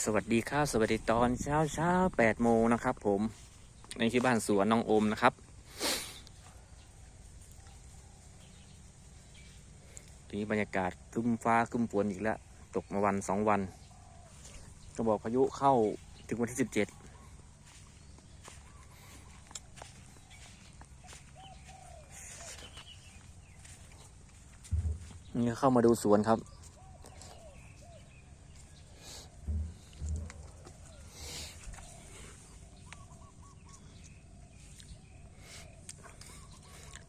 สวัสดีครับสวัสดีตอนเช้าเช้าแปดโมงนะครับ ผมในที่บ้านสวนน้องโอมนะครับ ทีนี้บรรยากาศคึมฟ้าคึมฝนอีกแล้ว ตกมาวันสองวัน ก็บอกพายุเข้าถึงวันที่สิบเจ็ดนี่เข้ามาดูสวนครับ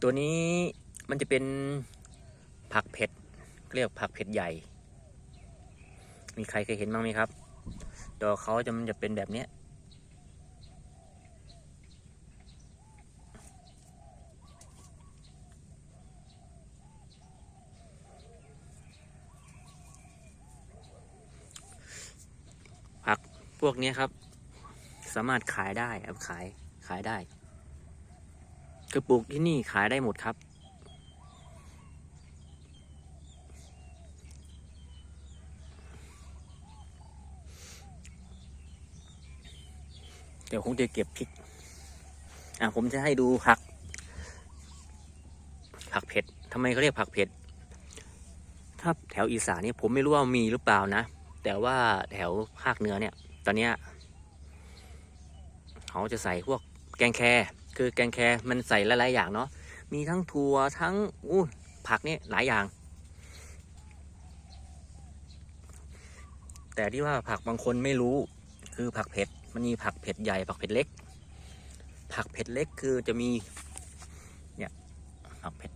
ตัวนี้มันจะเป็นผักเผ็ดเรียกผักเผ็ดใหญ่ มีใครเคยเห็นบ้างไหมครับ ดอกเขาจะมันจะเป็นแบบเนี้ยผักพวกนี้ครับ สามารถขายได้ครับขายขายได้ คือปลูกที่นี่ขายได้หมดครับ เดี๋ยวคงจะเก็บพริก อะผมจะให้ดูผัก ผักเผ็ดทำไมเขาเรียกผักเผ็ด ถ้าแถวอีสานเนี่ยผมไม่รู้ว่ามีหรือเปล่านะ แต่ว่าแถวภาคเหนือเนี่ย ตอนเนี้ยเขาจะใส่พวกแกงแค คือแกงแคมันใส่หลายๆอย่างเนาะมีทั้งถั่วทั้งอู้ผักนี่หลายอย่าง แต่ที่ว่าผักบางคนไม่รู้คือผักเผ็ดมันมีผักเผ็ดใหญ่ผักเผ็ดเล็ก ผักเผ็ดเล็กคือจะมีเนี่ยผักเผ็ด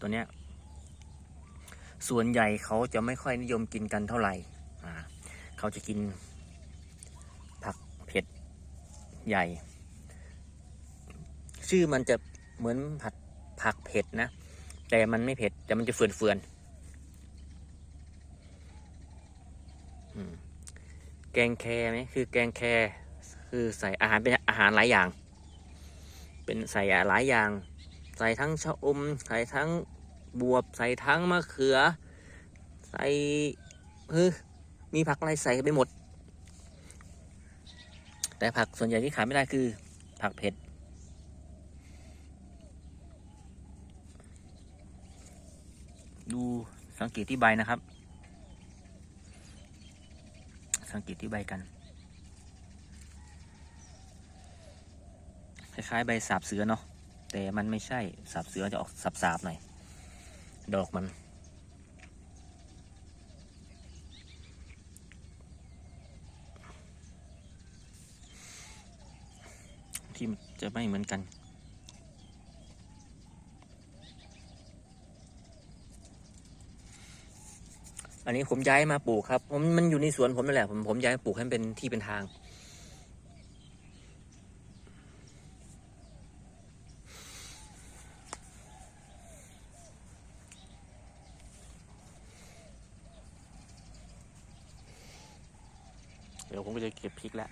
ตัวเนี้ยส่วนใหญ่เขาจะไม่ค่อยนิยมกินกันเท่าไหร่เขาจะกินผักเผ็ดใหญ่ ชื่อมันจะเหมือนผัดผักเผ็ดนะ แต่มันไม่เผ็ด แต่มันจะเฟื่อนเฟือนแกงแคไหมคือแกงแคคือใส่อาหารเป็นอาหารหลายอย่าง เป็นใส่หลายอย่าง ใส่ทั้งชะอม ใส่ทั้งบวบ ใส่ทั้งมะเขือ ใส่เฮ้ยมีผักอะไรใส่ไปหมด แต่ผักส่วนใหญ่ที่ขายไม่ได้คือผักเผ็ด สังเกตที่ใบนะครับ สังเกตที่ใบกัน คล้ายๆใบสาบเสือเนาะ แต่มันไม่ใช่สาบเสือจะออกสาบๆหน่อย ดอกมันที่จะไม่เหมือนกัน อันนี้ผมย้ายมาปลูกครับ ผมมันอยู่ในสวนผมนั่นแหละผมผมย้ายมาปลูกให้มันเป็นที่เป็นทาง เดี๋ยวผมก็จะเก็บพริกแล้ว